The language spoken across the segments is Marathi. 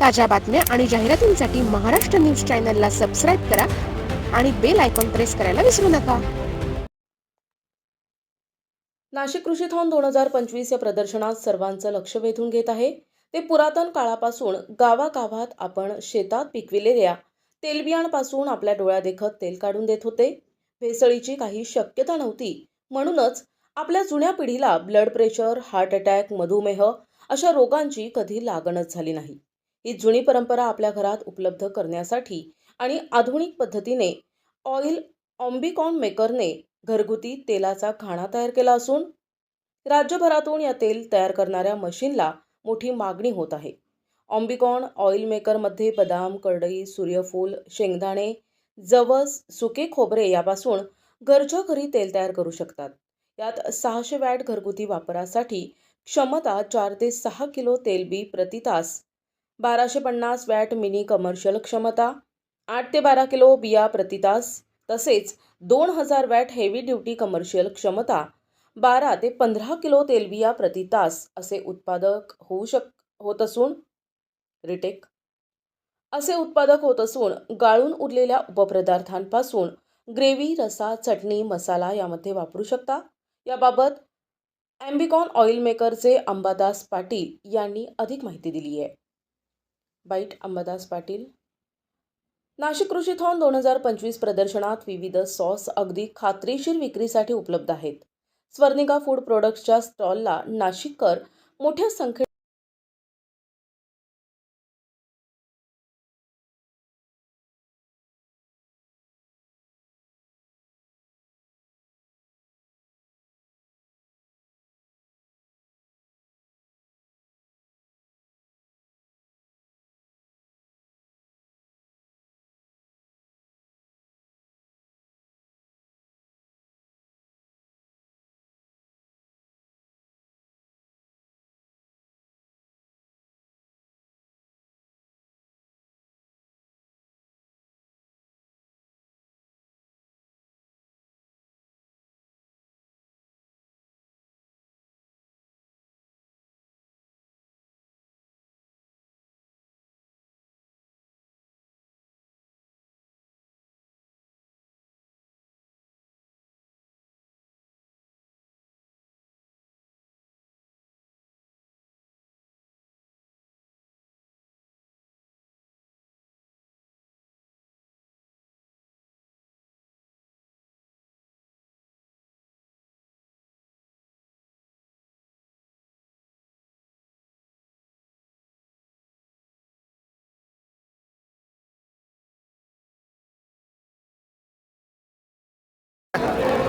ताज्या बातम्या आणि जाहिरातींसाठी महाराष्ट्र न्यूज चॅनलला सबस्क्राईब करा आणि बेल आयकॉन प्रेस करायला विसरू नका. नाशिक कृषीथॉन दोन हजार पंचवीस या प्रदर्शनात सर्वांचं लक्ष वेधून घेत आहे. ते पुरातन काळापासून गावागावात आपण शेतात पिकविलेल्या तेलबियांपासून आपल्या डोळ्यादेखत तेल काढून देत होते. भेसळीची काही शक्यता नव्हती. म्हणूनच आपल्या जुन्या पिढीला ब्लड प्रेशर हार्ट अटॅक मधुमेह अशा रोगांची कधी लागणच झाली नाही. ही जुनी परंपरा आपल्या घरात उपलब्ध करण्यासाठी आणि आधुनिक पद्धतीने ऑइल ऑम्बिकॉन मेकरने घरगुती तेलाचा खाणा तयार केला असून राज्यभरातून या तेल तयार करणाऱ्या मशीनला मोठी मागणी होत आहे. ऑम्बिकॉन ऑइल मेकरमध्ये बदाम करडई सूर्यफूल शेंगदाणे जवस सुके खोबरे यापासून घरच्या घरी तेल तयार करू शकतात. यात सहाशे वॅट घरगुती वापरासाठी क्षमता चार ते सहा किलो तेलबी प्रतितास बाराशे पन्नास वॅट मिनी कमर्शियल क्षमता आठ ते बारा किलो बिया प्रतितास तसेच दोन हजार वॅट हेवी ड्युटी कमर्शियल क्षमता बारा ते पंधरा किलो तेलबिया प्रतितास असे उत्पादक होऊ शक होत असून रिटेक. असे उत्पादक होत असून गाळून उरलेल्या उपपदार्थांपासून ग्रेव्ही रसा चटणी मसाला यामध्ये वापरू शकता. याबाबत ॲम्बिकॉन ऑइल मेकरचे अंबादास पाटील यांनी अधिक माहिती दिली आहे बाईट अंबादास पाटील. नाशिक कृषीथॉन दोन हजार पंचवीस प्रदर्शनात विविध सॉस अगदी खात्रीशीर विक्रीसाठी उपलब्ध आहेत. स्वर्णिका फूड प्रोडक्ट्सच्या स्टॉलला नाशिककर मोठ्या संख्येत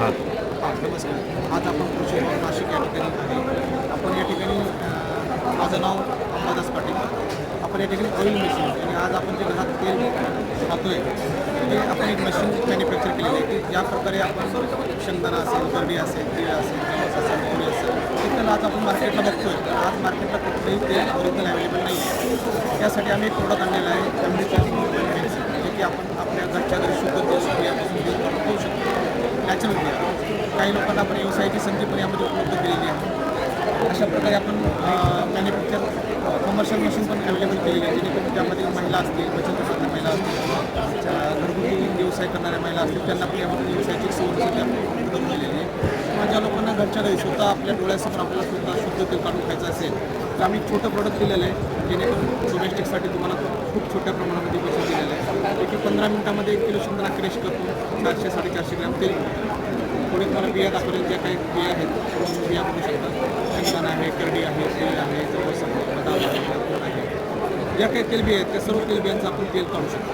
नमस्कार आज आपण कृषी नाशिक या ठिकाणी आहे आपण या ठिकाणी माझं नाव अंबादास पाटील आपण या ठिकाणी ऑइल मशीन आणि आज आपण जे घरात तेल खातोय, ते आपण एक मशीन मॅन्युफॅक्चर केलेलं आहे की ज्या प्रकारे आपण शेंगदाणा असेल बर्डी असेल, तीळ असेल जवस असेल, मोहरी असेल, ते तेल आज आपण मार्केटला बघतोय. तर आज मार्केटला कुठलंही तेल ओरिजिनल अवेलेबल नाही आहे त्यासाठी आम्ही एक प्रोडक्ट आणलेलं आहे की आपण आपल्या घरच्या घरी शुद्ध तेल यापासून तेल करून घेऊ शकतो. नॅचरल तेल काही लोकांना आपण व्यवसायाची संधी पण यामध्ये उपलब्ध केलेली आहे. अशा प्रकारे आपण मॅन्युफॅक्चर कमर्शियल मशीन पण अवेलेबल केलेली आहे. जेणेकरून त्यामध्ये महिला असतील बचत करणाऱ्या महिला असतील ज्या घरगुती व्यवसाय करणाऱ्या महिला असतील त्यांना पण यामध्ये व्यवसायाची संधी उपलब्ध केलेली आहे. किंवा ज्या लोकांना घरच्या घरी स्वतः आपल्या डोळ्यासमोर आपल्याला स्वतः शुद्ध तेल काढून खायचं असेल तर आम्ही छोटं प्रोडक्ट दिलेलं आहे. जेणेकरून डोमेस्टिकसाठी तुम्हाला खूप छोट्या प्रमाणामध्ये पैसे दिलेलं आहे पंधरा मिनिटामध्ये एक किलो शेंगदाणा क्रेश करतो. चारशे साडेचारशे ग्रॅम तेल पुढे तुम्हाला बिया दाखवलेल्या ज्या काही बिया आहेत बिया बघू शकता शेंगदाणा आहे करडी आहे तेल आहे जवळ बदाम आहे ज्या काही तेलबिया आहेत त्या सर्व तेलबियांचं आपण तेल काढू शकतो.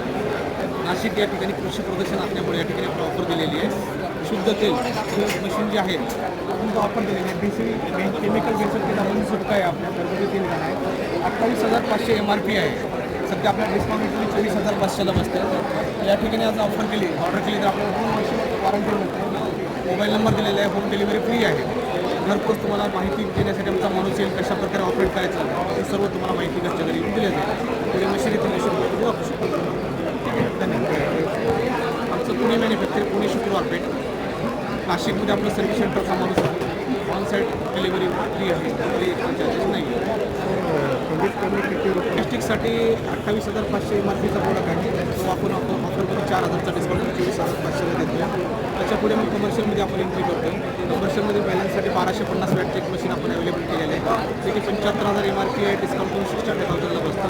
नाशिक या ठिकाणी कृषी प्रदर्शन असल्यामुळे या ठिकाणी आपण ऑफर दिलेली आहे. शुद्ध तेल मशीन जे आहे आपण ऑफर दिलेली आहे. बेसिक केमिकल बेसिक तेल आपण सुटका आहे आपल्या घरगुती तेल आहे अठ्ठावीस हजार पाचशे एम आर पी आहे. सध्या आपल्या डिस्काउंट चोवीस हजार पाचशेला बसते. या ठिकाणी आज ऑफर केली. ऑर्डर केली तर आपल्याला दोन वर्ष वॉरंटी मिळते. मोबाईल नंबर दिलेला आहे होम डिलिव्हरी फ्री आहे. घरपोच तुम्हाला माहिती देण्यासाठी आमचा माणूस येईल कशा प्रकारे ऑपरेट करायचं हे सर्व तुम्हाला माहिती घरच्या घरी येऊन दिली जाईल. पुढे मशिनी तुम्ही शुल्क वापरू शकतो ठीक आहे धन्यवाद. आमचं पुणे मॅन्युफॅक्चर पुणे शुक्रवार पेठ. नाशिकमध्ये आपलं सर्व्हिस सेंटरचा माणूस आहे. ऑन साईट डिलिव्हरी फ्री आहे चार्जेस नाही आहे कमीत कमी किती साठी अठ्ठावीस हजार पाचशे एम आर पीचा प्रोडक्ट आहे. तो आपण ऑफर ऑफरमध्ये चार हजारचा डिस्काउंट चोवीस हजार पाचशेला देतो त्याच्या पुढे मग कमर्शियलमध्ये आपण एंट्री करतो कमर्शियलमध्ये बॅलन्ससाठी बाराशे पन्नास वॅटचे एक मशीन आपण अवेलेबल केलेलं आहे. जे की पंच्याहत्तर हजार एम आर पी आहे. डिस्काउंट करून सिक्स्टी थाउजंडला बसतं.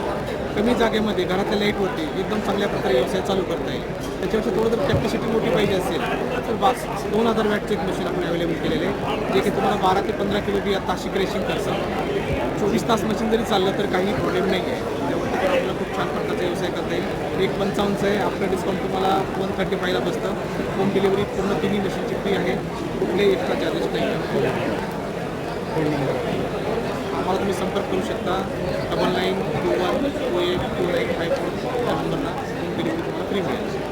कमी जागेमध्ये घरातल्या लाईटवरती एकदम चांगल्या प्रकारे व्यवसाय चालू करता येईल. त्याच्यापेक्षा थोडं जर कॅपॅसिटी मोठी पाहिजे असेल तर बास दोन हजार वॅटचे एक मशीन आपण अवेलेबल केलेले आहे. जे की तुम्हाला बारा ते पंधरा किलो बी आता ग्रेशिंग करतं. चोवीस तास मशीन जरी चाललं तर काही प्रॉब्लेम नाही आहे त्यावरती पण आपल्याला खूप छान प्रकारचा करता येईल एक पंचावन्नचं आहे. आपलं डिस्काउंट तुम्हाला वन थर्टी फायला बसतं. होम डिलिव्हरी पूर्ण तिन्ही मशीनची फ्री आहे. कुठले एक्स्ट्रा चार्जेस नाही. आम्हाला तुम्ही संपर्क करू शकता. Double nine two one two eight two nine five four या नंबरला होम डिलिव्हरी तुम्हाला फ्री मिळेल.